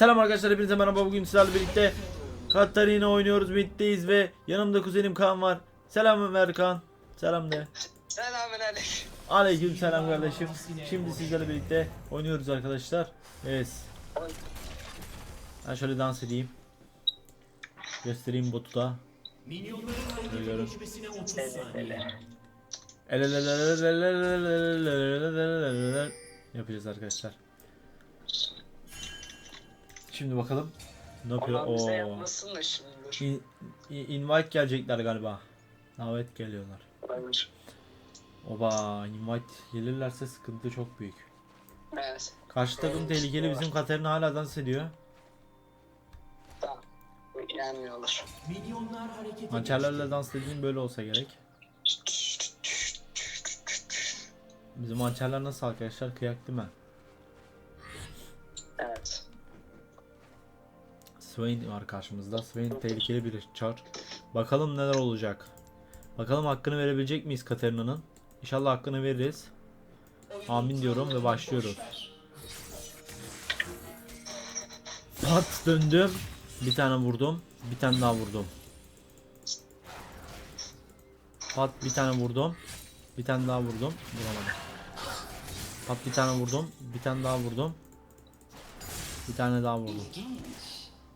Selam arkadaşlar hepinize merhaba bugün sizlerle birlikte Katarina oynuyoruz middeyiz ve yanımda kuzenim Kaan var. Selam ver Kaan. Selam de. Selamün aleyküm. Aleyküm selam kardeşim. Şimdi sizlerle birlikte oynuyoruz arkadaşlar. Evet. Ben şöyle dans edeyim. Göstereyim botu da. Görüyorum. Yapacağız arkadaşlar. Şimdi bakalım. Ne yapıyor? Aman bize Oo. yapmasın da şimdi. dur. İnvite gelecekler galiba. Davet geliyorlar. Hayır. Oba invite gelirlerse sıkıntı çok büyük. Evet. Karşı takım tehlikeli bizim Katerina hala dans ediyor. Tamam. Milyonlar hareket Hançerlerle dans dediğin böyle olsa gerek. Bizim hançerler nasıl arkadaşlar? Kıyak değil mi? Swain var karşımızda. Swain tehlikeli bir çar. Bakalım neler olacak. Bakalım hakkını verebilecek miyiz Katerina'nın? İnşallah hakkını veririz. Amin diyorum ve başlıyoruz. Pat döndüm. Bir tane vurdum. Bir tane daha vurdum. Pat bir tane vurdum. Bir tane daha vurdum. Vuramadım. Pat bir tane vurdum. Bir tane daha vurdum. Bir tane daha vurdum.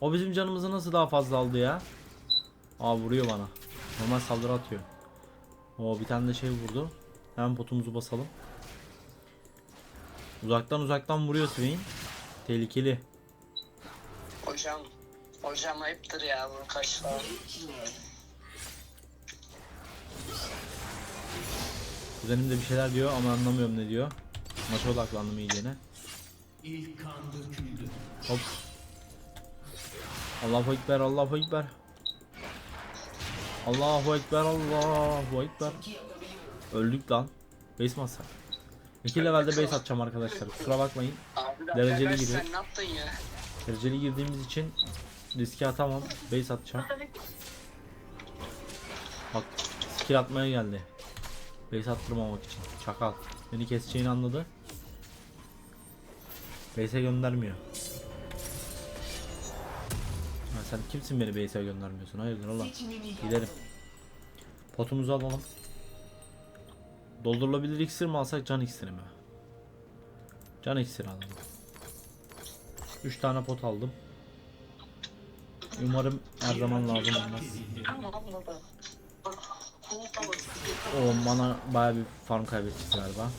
O bizim canımızı nasıl daha fazla aldı ya? Aa vuruyor bana. Normal saldırı atıyor. O bir tane de şey vurdu. Hemen potumuzu basalım. Uzaktan uzaktan vuruyor Swain. Tehlikeli. Hocam. Hocam ayıptır ya bu kaç falan. Kuzenim de bir şeyler diyor ama anlamıyorum ne diyor. Maça odaklandım iyicene. Hop. Allahu Ekber, Allahu Ekber. Allahu Ekber, Allahu Ekber. Öldük lan. Base mi atsak? 2 levelde base atacağım arkadaşlar. Kusura bakmayın. Dereceli giriyor. Sen ne yaptın ya? Dereceli girdiğimiz için riske atamam. Base atacağım. Bak skill atmaya geldi. Base attırmamak için. Çakal. Beni keseceğini anladı. Base'e göndermiyor. Sen kimsin beni base'e göndermiyorsun? Hayırdır oğlum? Gidelim. Potumuzu alalım. Doldurulabilir iksir mi alsak can iksiri mi? Can iksiri alalım. 3 tane pot aldım. Umarım her zaman lazım olmaz. O bana baya bir farm kaybedeceğiz galiba.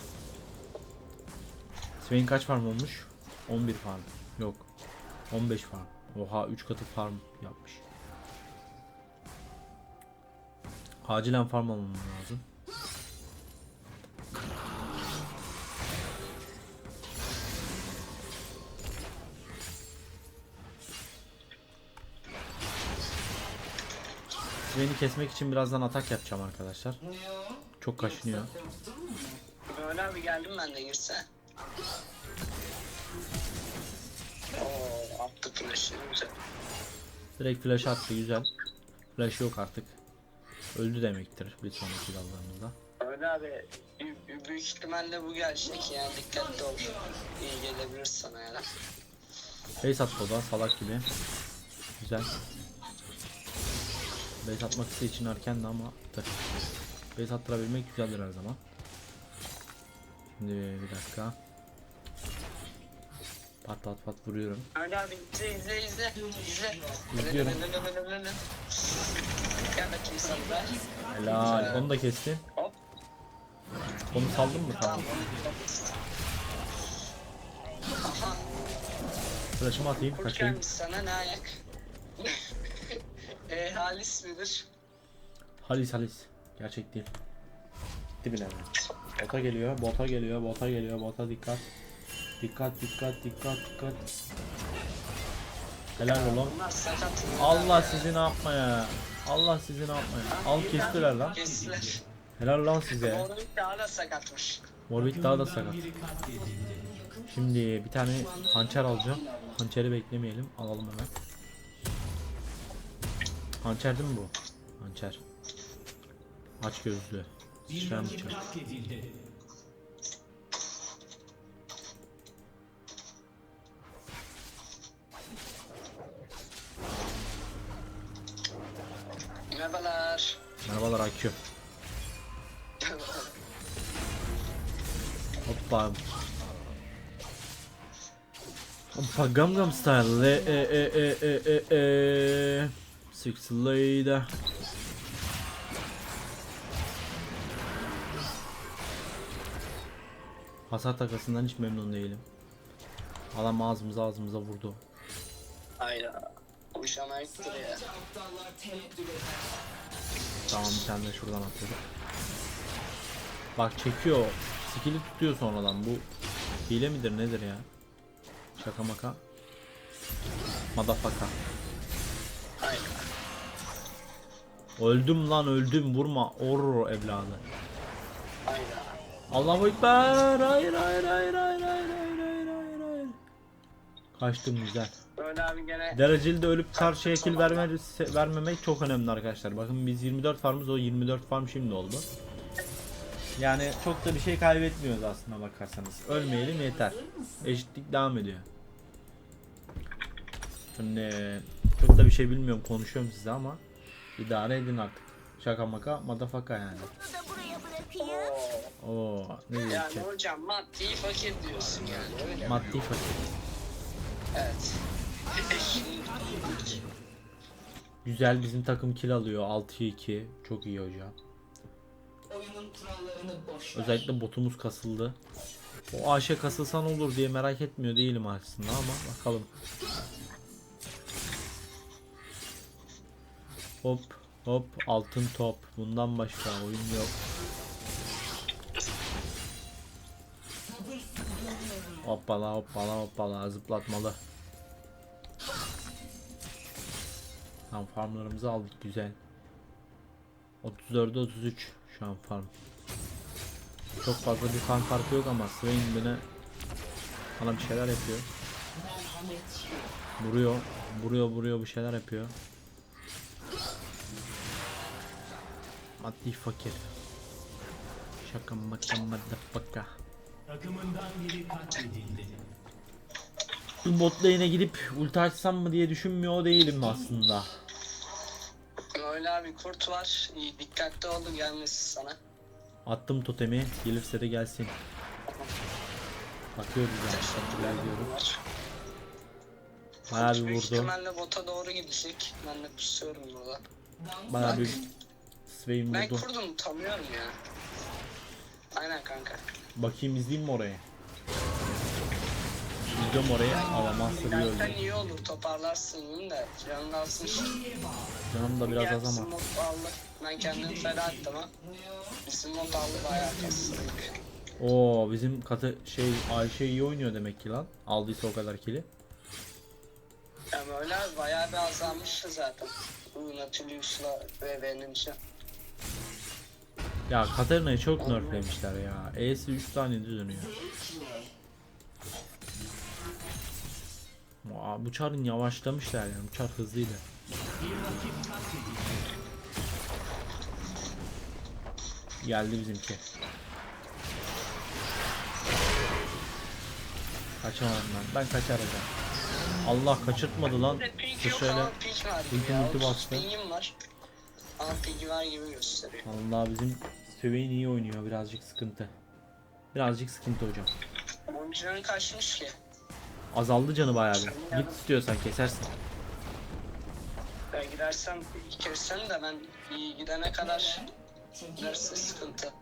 Swain kaç farm olmuş? 11 farm. Yok. 15 farm. Oha 3 katı farm yapmış. Acilen farm almam lazım. Swain'i kesmek için birazdan atak yapacağım arkadaşlar. Çok kaşınıyor. Böyle abi geldim ben de girse. Attı güzel. Direkt flash attı güzel. Flash yok artık. Öldü demektir bir sonraki dallarımızda. Öyle abi bü- büyük ihtimalle bu gelecek yani dikkatli ol. İyi gelebilir sana yani. Base attı o da salak gibi. Güzel. Base atmak için erkendi ama attı. Base attırabilmek güzeldir her zaman. Şimdi bir dakika. Pat pat pat vuruyorum. Öyle abi izle izle izle. İzle. İzliyorum. Gel bakayım sana da. Helal. Onu da kestin. Hop. Onu saldın mı? Tamam. Flash'ımı atayım. Kurt Kaçayım. gelmiş sana ne ayak? e, Halis midir? Halis Halis. Gerçek değil. Gitti bile. Bota geliyor, bota geliyor, bota geliyor, bota dikkat. Dikkat, dikkat, dikkat, dikkat. Helal oğlum. Bunlar sakat. Allah sizi ne yapmaya. Allah sizi ne yapmaya. Al kestiler lan. Kestiler. Helal lan size. Oğlum daha da sakatmış. Morbid daha da sakat. Şimdi bir tane hançer alacağım. Hançeri beklemeyelim. Alalım hemen. Hançer değil mi bu? Hançer. Aç gözlü. Sıçrayan bıçak. Merhabalar. IQ. Hoppa. Hoppa Gangnam Style. E e e e e e e. Six lady. Hasar takasından hiç memnun değilim. Adam ağzımıza ağzımıza vurdu. Hayda. Uşamayıktır ya. Tamam bir tane de şuradan atıyorum. Bak çekiyor. Skill'i tutuyor sonradan. Bu hile midir nedir ya? Şaka maka. Madafaka. Öldüm lan öldüm vurma. Orro evladı. Allahu ekber. Hayır hayır hayır hayır hayır hayır hayır hayır. Kaçtım güzel. Dereceli de ölüp karşıya kill verme, vermemek çok önemli arkadaşlar. Bakın biz 24 farmız o 24 farm şimdi oldu. Yani çok da bir şey kaybetmiyoruz aslında bakarsanız. Ölmeyelim yeter. Eşitlik devam ediyor. Şimdi çok da bir şey bilmiyorum konuşuyorum size ama idare edin artık. Şaka maka madafaka yani. Oo. Ne diyeyim Yani hocam maddi fakir diyorsun yani öyle? Maddi fakir. Evet. Güzel bizim takım kill alıyor 6-2. Çok iyi hocam. Özellikle botumuz kasıldı. O Ayşe kasılsan olur diye merak etmiyor değilim aslında ama bakalım. Hop hop altın top. Bundan başka oyun yok. Hoppala hoppala hoppala zıplatmalı. Tamam farmlarımızı aldık güzel. 34'e 33 şu an farm. Çok fazla bir farm farkı yok ama Swain bana bana bir şeyler yapıyor. Vuruyor, vuruyor, vuruyor bir şeyler yapıyor. Maddi fakir. Şaka maka. Takımından biri katledildi. Bu bot lane'e gidip ulti açsam mı diye düşünmüyor değilim aslında. Abi kurt var. İyi dikkatli olun gelmesin sana. Attım totemi, gelirse de gelsin. Bakıyoruz yani, ediyorum. Var. Bayağı bir Büyük vurdu. ihtimalle bota doğru gidecek. Ben de pusuyorum burada. Bayağı bir Swain Ben vurdu. kurdum tanıyorum ya. Aynen kanka. Bakayım izleyeyim mi orayı? İzliyorum orayı alamazsa bir Zaten öldü. iyi olur toparlarsın yine de. Canını alsın. Canım da biraz az ama. aldı. Ben kendimi feda ettim ha. Bizim mod aldı bayağı kastık. Oo bizim katı şey Ayşe iyi oynuyor demek ki lan. Aldıysa o kadar kili. Ya böyle abi bayağı bir azalmıştı zaten. Bu Nautilus'la ve Venom'ca. Ya Katarina'yı çok nerflemişler ya. E'si 3 tane dönüyor. Aa, bu çarın yavaşlamışlar yani. Bu çar hızlıydı. Geldi bizimki. Kaçamadım ben. Ben kaçaracağım. Allah kaçırtmadı lan. Şöyle. Ulti 30 bastı. var. Gibi gösteriyor. Allah bizim Swain iyi oynuyor. Birazcık sıkıntı. Birazcık sıkıntı hocam. Oyuncuların kaçmış ki. Azaldı canı bayağı bir. Git istiyorsan kesersin. Ben gidersem kessen de ben iyi gidene kadar giderse sıkıntı.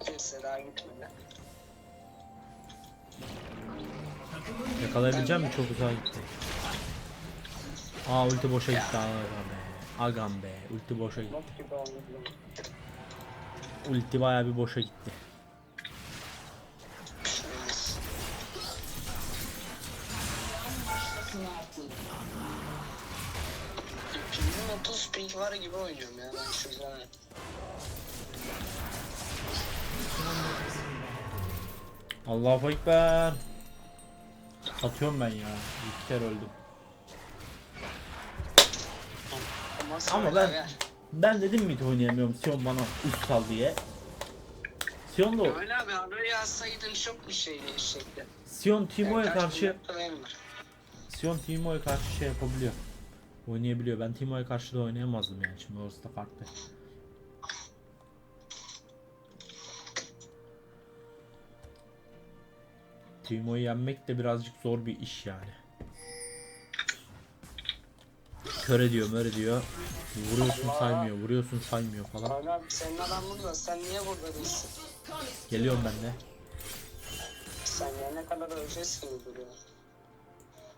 Kimse daha gitmedi. Yakalayabilecek mi? Çok uzağa gitti. Aa ulti boşa gitti. Aga be. Agam be. Ulti boşa gitti. Ulti bayağı bir boşa gitti. Allahu Ekber. Atıyorum ben ya. İki kere öldüm. Ama, ben ben dedim mi oynayamıyorum Sion bana üst sal diye. Sion da Öyle abi oraya yazsaydın çok bir şey değişecekti. Sion Timo'ya Yani kaç karşı. Sion Timo'ya karşı şey yapabiliyor. Oynayabiliyor. Ben Timo'ya karşı da oynayamazdım yani. Şimdi orası da farklı. Timo'yu yenmek de birazcık zor bir iş yani. Kör ediyor, mör ediyor. Vuruyorsun saymıyor, vuruyorsun saymıyor falan. Abi senin adam burada. Sen niye burada değilsin? Geliyorum ben de. Sen gelene kadar öleceksin duruyor.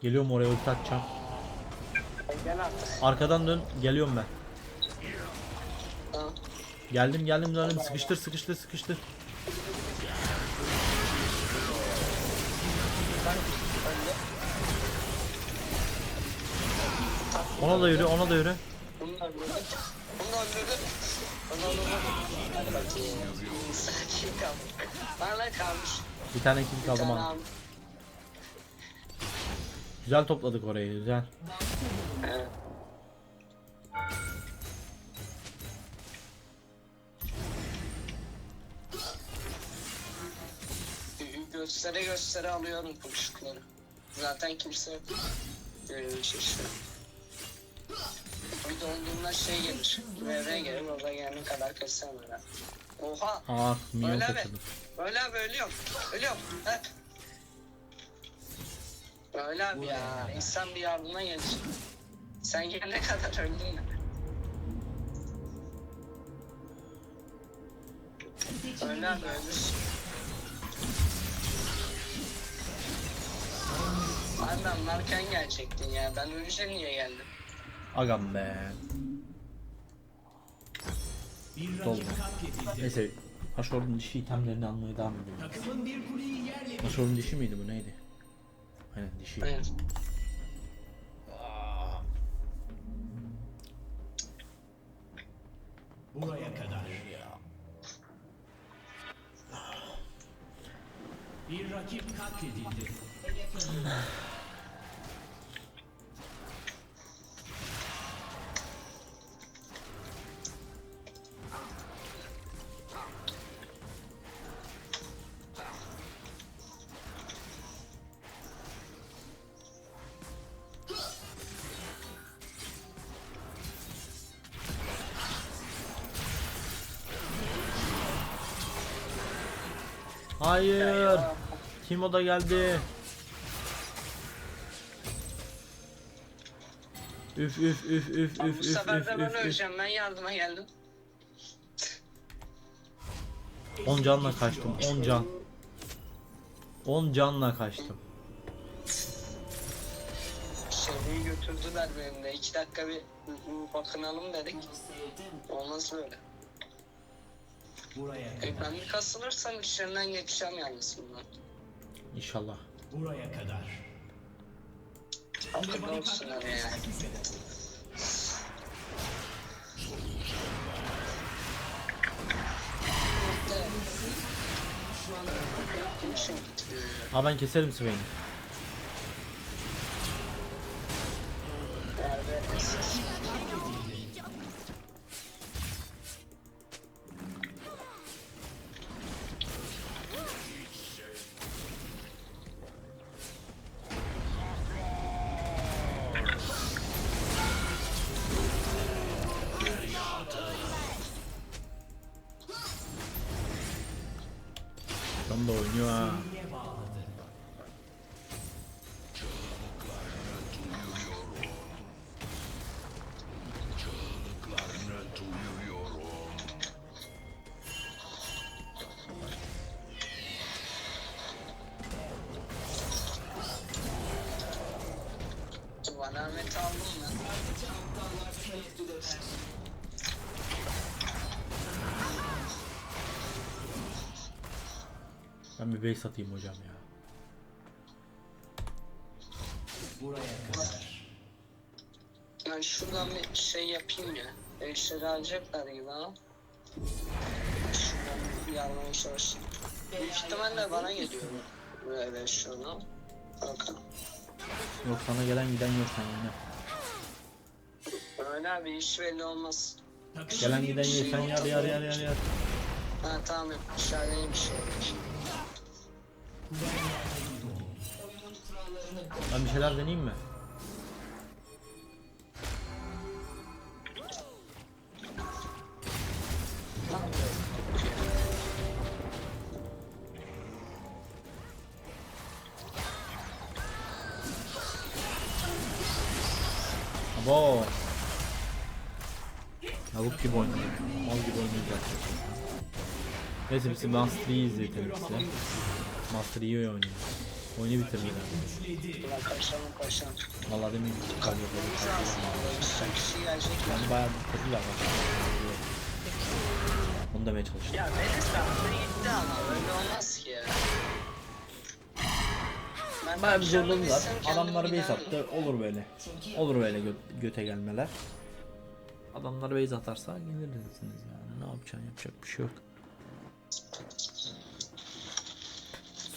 Geliyorum oraya ulti atacağım. Gel artık. Arkadan dön, geliyorum ben. Ha. Geldim geldim döndüm sıkıştır sıkıştır sıkıştır. Ona da yürü ona da yürü. Bana kalmış. Bir tane Bir kaldı bana. Güzel topladık orayı güzel. Evet. Göstere göstere alıyorum kurşukları. Zaten kimse şu an. Bir olduğunda şey gelir. VV gelir. O da gelene kadar kesem öyle. Oha. Ah minyon Öyle kaçırdım. Öyle abi ölüyorum. Ölüyorum. Hep. Öyle abi ya. İnsan bir yardıma gelir. Sen gelene kadar öldün? Öyle abi ölürsün. Ben varken gelecektin ya. Ben ölünce niye geldim? Agam be. Bir Doldu. rakip katledildi. Neyse. Haşor'un dişi itemlerini almaya devam edelim. Haşor'un dişi miydi bu neydi? Aynen dişi. Evet. buraya kadar. Bir rakip katledildi. Hayır. Timo da geldi. Üf üf üf üf Abi üf bu üf sefer üf de ben üf üf. öleceğim. Ben yardıma geldim. 10 canla kaçtım 10 can. 10 canla kaçtım. Şeyi götürdüler benimle. İki dakika bir bakınalım dedik. Olmaz böyle. Buraya E, kadar. ben bir kasılırsam işlerinden geçeceğim yalnız bundan. İnşallah. Buraya kadar. Ha ben keserim Swain'i. Tam da oynuyor ha. Bana Ahmet aldın mı? Ben bir base atayım hocam ya. Buraya kadar. Ben şuradan bir şey yapayım ya. Eşleri alacaklar gibi ama. Şuradan bir yarmaya çalışayım. Büyük ihtimalle bana geliyor bu. Böyle şunu. Bakalım. Yok sana gelen giden yok sen yine. Öyle abi hiç belli olmaz. Gelen giden yok sen yar yar yar yar yar. Ha tamam aşağıya bir şey. Ben bir şeyler deneyeyim mi? Abo. Tavuk gibi oynadık. Mal gibi oynayacak. Neyse biz Lance 3'yi izletelim size. Master iyi oynuyor. Oyunu kaçalım kaçalım. Vallahi demin kalıyor. Kişi gelecekler. Yani bayağı bitirdiler. bak. Onu demeye çalıştım. Ya Melis aslında gitti ama öyle olmaz ki ya. Ben Bayağı bir zorladılar. Adamlar base attı. Olur böyle. Olur böyle gö- göte gelmeler. Adamlar base atarsa gelirsiniz yani. Ne yapacaksın? Yapacak bir şey yok.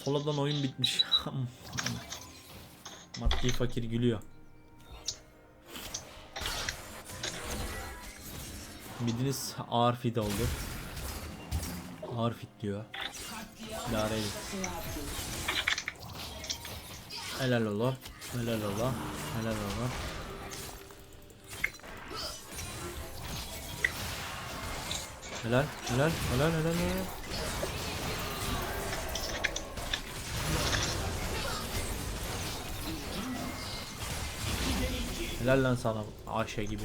Soladan oyun bitmiş. Maddi fakir gülüyor. Midiniz ağır fit oldu. Ağır fit diyor. İdare edin. Helal ola. Helal ola. Helal ola. Helal, helal, helal, helal, helal. Helal lan sana Ayşe gibi.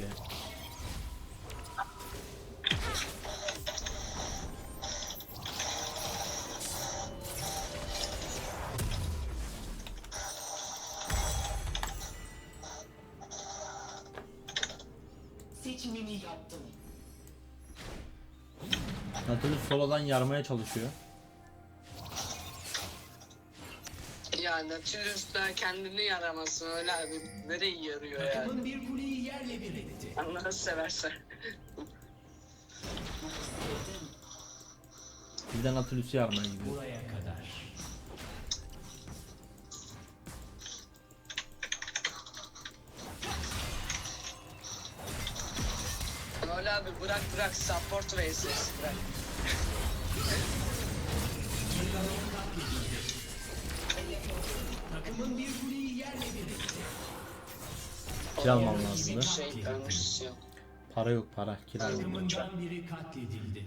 Seçimimi yaptım. Nautilus solodan yarmaya çalışıyor. Nautilus da kendini yaramasın öyle abi. Nereye yarıyor yani? Takımın bir kuleyi yerle bir etti. Allah'ını seversen. Bir de Nautilus'u yarmaya gidiyor. Buraya kadar. Öyle abi bırak bırak support vs bırak. Takımın bir kuleyi yerle bir etti. Kill almam Bir lazımdı. şey. Para yok para. Kira. Takımından biri katledildi.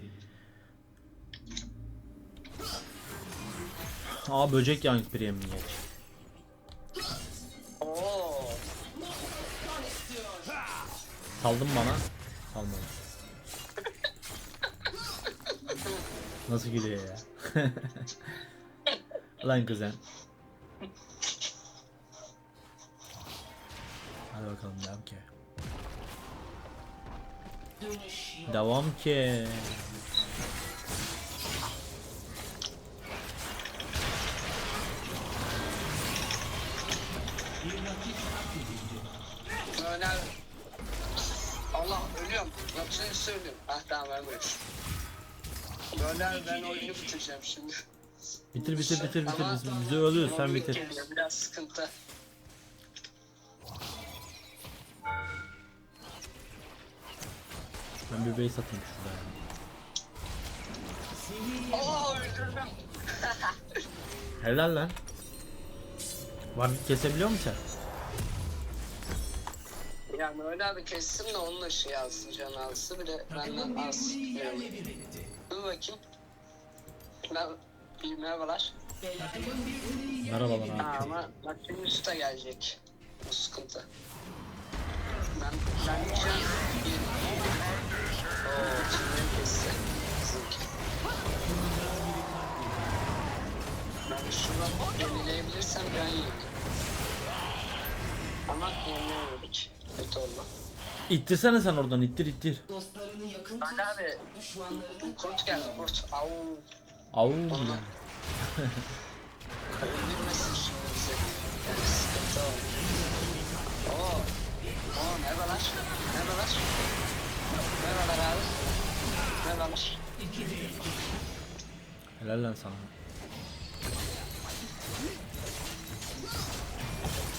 Aa böcek yan premium geç. Oo. Saldın bana. Salmadım. Nasıl gülüyor ya? Lan kuzen. Bakalım devam ki. Devam ki. Allah ölüyorum. Nautilus söylüyorum. Ah tamam ölmüş. Abi ben oyunu bitireceğim şimdi. Bitir bitir bitir bitir. Biz, bizi ölüyoruz sen bitir. Biraz sıkıntı. Ben bir base atayım şurada. ya. Oo öldürdüm. Helal lan. Warwick kesebiliyor musun sen? Yani öyle abi kessin de onun da şey alsın can alsın bir de Takımın benden kuleyi Yani. Dur bakayım. Ben, merhabalar. Bir Merhabalar bir abi. Ama bak şimdi usta gelecek. Bu sıkıntı. İttirsene sen oradan ittir ittir. Dostlarını yakın Ben tut. abi Düşmanlarını kurt geldi kurt. Au. Au. Öldürmesin şimdi bizi. Yani sıkıntı o. Oo. Oo merhabalar. Merhabalar. Merhabalar abi. Merhabalar. Helal lan sana.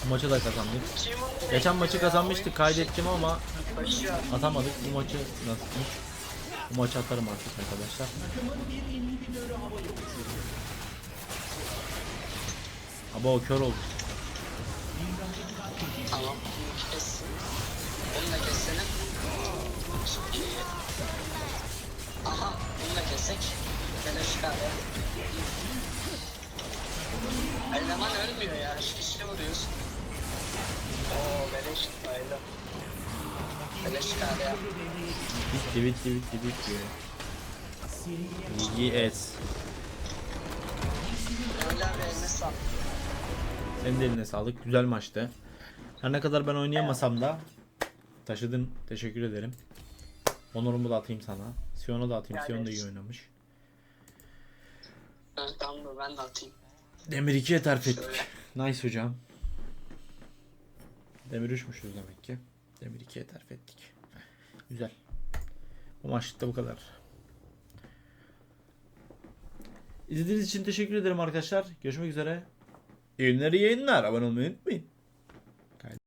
Bu maçı da kazandık. Kim? Geçen maçı kazanmıştık kaydettim ama. Atamadık. Bu maçı nasılmış? Bu maçı atarım artık arkadaşlar. Aba o kör oldu. Tamam. Kessin. Bunu da iyi. Aha. Bunu da kessek. Böyle çıkar ya. Eleman ölmüyor ya. Şu kişiyi vuruyoruz. Oo beleş öyle. Flash kare yap. Bitti bitti bitti bitti. Et. Öyle abi eline sağlık. Senin de eline sağlık. Güzel maçtı. Her ne kadar ben oynayamasam da taşıdın. Teşekkür ederim. Onurumu da atayım sana. Sion'a da atayım. Sion da iyi oynamış. Tamam ben de atayım. Demir 2'ye terf ettik. Nice hocam. Demir 3'müşüz demek ki. Demir 2'ye terf ettik. Güzel. Bu maçlık da bu kadar. İzlediğiniz için teşekkür ederim arkadaşlar. Görüşmek üzere. İyi günler, iyi yayınlar. Abone olmayı unutmayın.